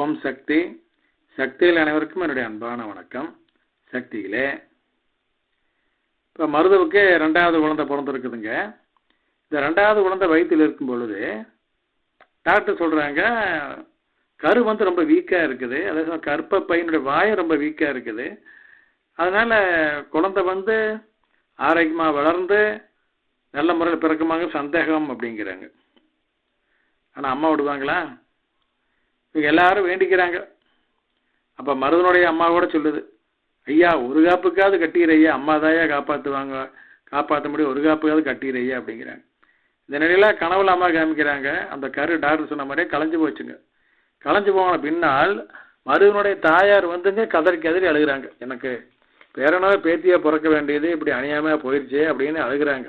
ஓம் சக்தி. சக்தியில் அனைவருக்கும் என்னுடைய அன்பான வணக்கம். சக்தியிலே. இப்போ மருதவுக்கு ரெண்டாவது குழந்தை பிறந்திருக்குதுங்க. இந்த ரெண்டாவது குழந்தை வயிற்றில் இருக்கும் பொழுது டாக்டர் சொல்கிறாங்க கரு வந்து ரொம்ப வீக்காக இருக்குது. அதே சமயம் கற்ப பையனுடைய வாயை ரொம்ப வீக்காக இருக்குது. அதனால் குழந்தை வந்து ஆரோக்கியமாக வளர்ந்து நல்ல முறையில் பிறக்குமாங்க சந்தேகம் அப்படிங்கிறாங்க. ஆனால் அம்மா விடுவாங்களா? இவங்க எல்லாரும் வேண்டிக்கிறாங்க. அப்போ மருதனுடைய அம்மா கூட சொல்லுது ஐயா ஒரு காப்புக்காவது கட்டிடுற ஐயா அம்மா தாயா காப்பாற்றுவாங்க காப்பாற்ற முடியும் ஒரு காப்புக்காவது கட்டிடுற ஐயா அப்படிங்கிறாங்க. இந்த நிலையில கனவுல அம்மா காமிக்கிறாங்க அந்த கரு டாக்டர் சொன்ன மாதிரியே களைஞ்சு போச்சுங்க. களைஞ்சு போன பின்னால் மருதனுடைய தாயார் வந்துங்க கதறி கதறி அழுகுறாங்க. எனக்கு பேரனோ பேத்தியா பிறக்க வேண்டியது இப்படி அணியாமல் போயிடுச்சு அப்படின்னு அழுகிறாங்க.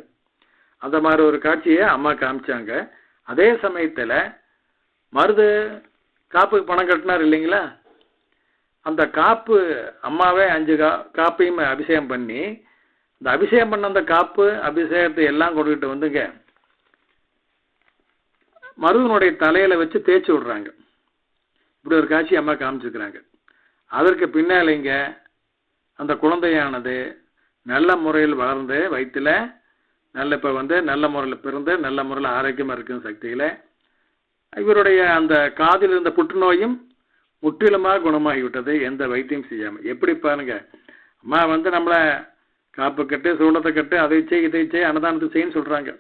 அந்த மாதிரி ஒரு காட்சியை அம்மா காமிச்சாங்க. அதே சமயத்தில் மருது காப்புக்கு பணம் கட்டினார் இல்லைங்களா? அந்த காப்பு அம்மாவே அஞ்சு கா காப்பையும் அபிஷேகம் பண்ணி இந்த அபிஷேகம் பண்ண அந்த காப்பு அபிஷேகத்தை எல்லாம் கொண்டுகிட்டு வந்துங்க. மருதனுடைய தலையில வச்சு தேய்ச்சி விடுறாங்க. இப்படி ஒரு காட்சி அம்மா காமிச்சிருக்கிறாங்க. அதற்கு பின்னாலேங்க அந்த குழந்தையானது நல்ல முறையில் வளர்ந்து வயிற்றுல நல்ல இப்போ வந்து நல்ல முறையில் பிறந்து நல்ல முறையில் ஆரோக்கியமாக இருக்கும் சக்தியில் இவருடைய அந்த காதில் இருந்த புற்றுநோயும் முற்றிலுமாக குணமாகிவிட்டது. எந்த வைத்தியம் செய்யாமல் எப்படி பாருங்க. அம்மா வந்து நம்மளை காப்பு கட்டு சூளத்தை கட்டு அதை செய் இதை செய் அன்னதானத்தை செய்யன்னு சொல்கிறாங்க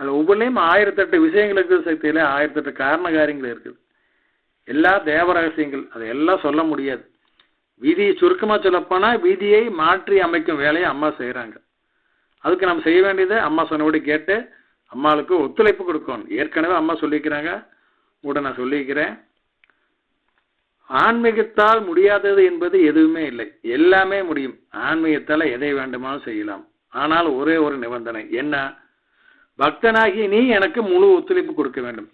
அதில் ஒவ்வொன்றையும் ஆயிரத்தெட்டு விஷயங்கள் இருக்குது சக்தியில் ஆயிரத்தெட்டு காரண காரியங்கள் இருக்குது. எல்லா தேவ ரகசியங்கள் அதையெல்லாம் சொல்ல முடியாது. வீதியை சுருக்கமாக சொல்லப்போனால் வீதியை மாற்றி அமைக்கும் வேலையை அம்மா செய்கிறாங்க அதுக்கு நம்ம செய்ய வேண்டியது அம்மா சொன்னபடி கேட்டு அம்மாளுக்கு ஒத்துழைப்பு கொடுக்கணும். ஏற்கனவே அம்மா சொல்லிக்கிறாங்க. கூட நான் சொல்லிக்கிறேன். ஆன்மீகத்தால் முடியாதது என்பது எதுவுமே இல்லை. எல்லாமே முடியும். ஆன்மீகத்தால் எதை வேண்டுமானும் செய்யலாம். ஆனால் ஒரே ஒரு நிபந்தனை. என்ன? பக்தனாகி நீ எனக்கு முழு ஒத்துழைப்பு கொடுக்க வேண்டும்.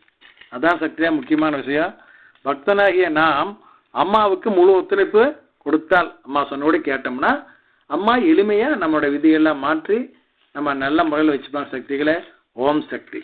அதான் சக்தியா முக்கியமான விஷயம். பக்தனாகிய நாம் அம்மாவுக்கு முழு ஒத்துழைப்பு கொடுத்தால் அம்மா சொன்னோடு கேட்டோம்னா அம்மா எளிமையாக நம்மளோட விதியெல்லாம் மாற்றி நம்ம நல்ல முறையில் வச்சுப்பாங்க சக்திகளை. ஓம் சக்தி